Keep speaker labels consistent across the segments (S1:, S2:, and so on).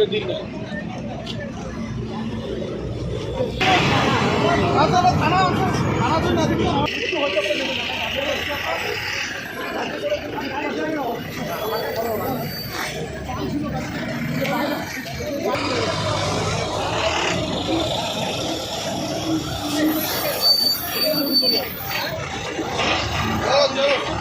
S1: করে দিন না Oh, no.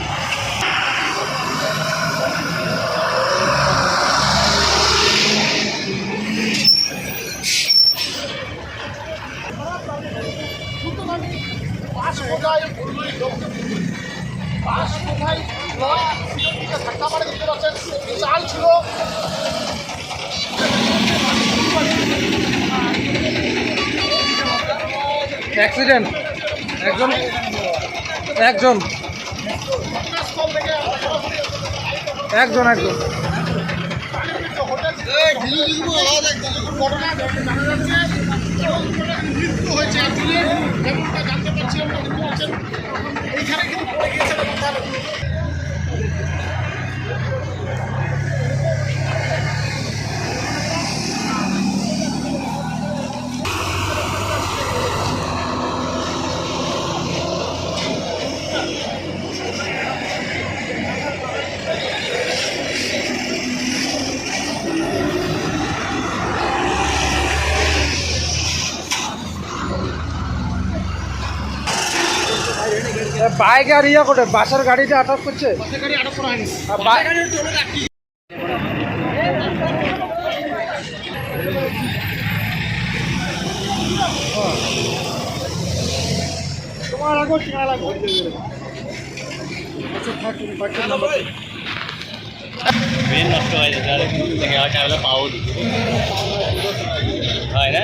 S1: চাল ছিল
S2: অ্যাক্সিডেন্ট একজন একজন একজন একজন
S1: ঘটনা এবং মৃত্যু হয়েছে একজনের যেমনটা কিন্তু পড়ে গিয়েছে।
S2: বাইক আর ইয়ে করে, বাসের গাড়িটা আটক করছে।
S1: তোমার লাগো তোমার
S3: নষ্ট হয়ে যেতে আর দেখে আর চাইলে পাও নি হয় না?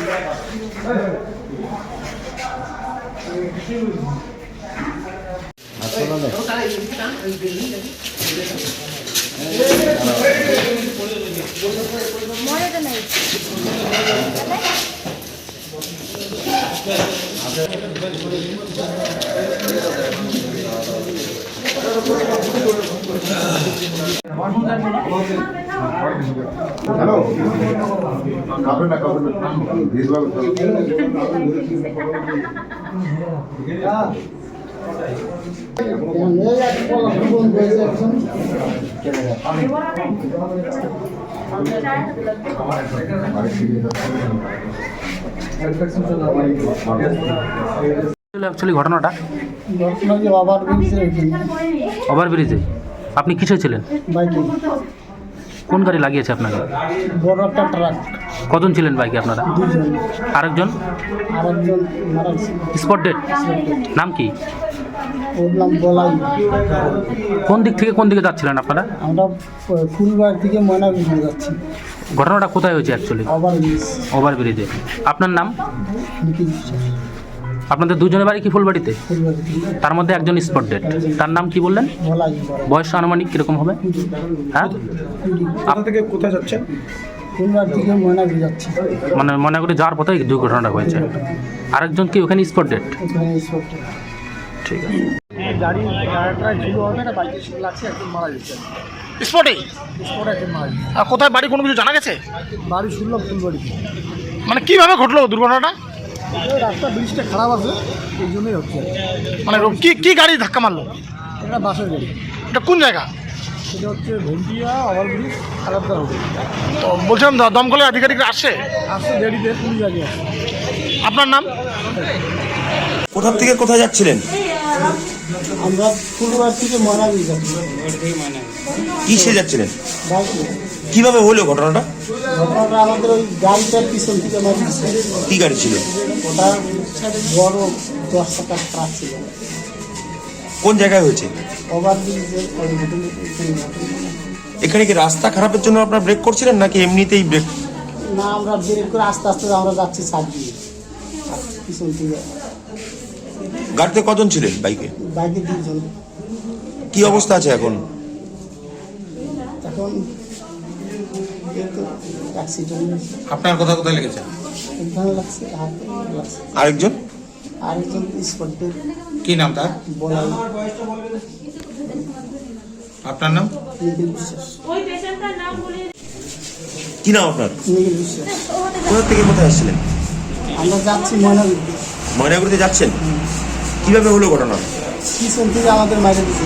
S4: হ্যালো কাপড় না কাপড় না
S5: অ্যাকচুয়ালি ঘটনাটা?
S6: ঘটনা যে ওভার ব্রিজের
S5: ওভার ব্রিজে আপনি কিসে ছিলেন?
S6: বাইকে।
S5: কোন গাড়ি লাগিয়েছে আপনাকে?
S6: বড় একটা ট্রাক।
S5: কজন ছিলেন বাইকে আপনারা?
S6: দুজন।
S5: আরেকজন?
S6: আরেকজন মারা গেছে।
S5: Spot dead? নাম কি?
S6: ওর নাম বলাই।
S5: কোন দিক থেকে কোন দিকে যাচ্ছিলেন আপনারা?
S6: আমরা ফুলবাড়ি থেকে ময়নাগুড়ি যাচ্ছি।
S5: ঘটনাটা কোথায় হয়েছে অ্যাকচুয়ালি
S6: ওভার ব্রিজ
S5: ওভার ব্রিজে আপনার নাম?
S6: বিশ্বাস।
S5: আপনাদের দুজনের বাড়ি কি ফুলবাড়িতে? তার মধ্যে একজন স্পট ডেট তার নাম কি বললেন? বয়স আনুমানিক কীরকম হবে? হ্যাঁ?
S2: কোথা থেকে কোথায় যাচ্ছে
S6: ফুলবাড়ি থেকে ময়নাগুড়ি যাচ্ছি।
S5: মানে মনে করি যাওয়ার পথে দুর্ঘটনাটা হয়েছে। আরেকজন কি ওখানে স্পট ডেট ঠিক আছে।
S6: গাড়ি গাড়িটা ছিল হবে না বাইকে ছিল লাগছে একজন মারা গেছে।
S1: স্পটে
S6: স্পট একজন মারা গেছে।
S1: আর কোথায় বাড়ি কোনো কিছু জানা গেছে?
S6: বাড়ি শুনলাম ফুলবাড়িতে।
S1: মানে কীভাবে ঘটলো দুর্ঘটনাটা?
S6: রাস্তা ব্রিজটা খারাপ আছে এই জন্যই হচ্ছে।
S1: মানে কি কি গাড়ি ধাক্কা মারলো?
S6: এটা বাসের গাড়ি।
S1: এটা কোন জায়গা?
S6: সেটা হচ্ছে ভেন্টিয়া ওভারব্রিজ খারাপদার হোটেল
S1: তো বলছিলাম দমকলের আধিকারিকরা আসে
S6: আসছে দেরিতে পুলিশ আগে
S1: আপনার নাম?
S7: কোথা থেকে কোথায় যাচ্ছিলেন?
S6: আমরা ফুলবার থেকে ময়নাগুড়ি যাচ্ছি
S7: কিসে যাচ্ছিলেন?
S6: বাইকে
S7: কীভাবে হলো ঘটনাটা?
S6: ঘটনাটা আমাদের ওই গাড়িটার পিছন থেকে মারি
S7: কি গাড়ি ছিল?
S6: ওটা বড় দশ টাকার ট্রাক ছিল।
S7: কোন জায়গায় হয়েছে। এখানে কি রাস্তা খারাপের জন্য আপনারা ব্রেক করছিলেন নাকি এমনিতেই ব্রেক?
S6: না আমরা ব্রেক করে আস্তে আস্তে আমরা যাচ্ছি সাইড দিয়ে। পিছন থেকে।
S7: গাড়িতে কজন ছিলেন বাইকে?
S6: বাইকে দুজন।
S7: কি অবস্থা আছে এখন?
S6: এখন
S2: আপনার কথা কোথায় লেগেছে
S7: আরেকজন?
S6: আরেকজন
S2: কি নাম তার? আপনার নাম?
S7: কি নাম আপনার? কোথা থেকে কোথায় আসছিলেন?
S6: আমরা যাচ্ছি ময়নাগুড়িতে
S7: ময়নাগুড়িতে যাচ্ছেন? কীভাবে হলো ঘটনা?
S6: পিছন থেকে আমাদের মাইরে দিয়েছে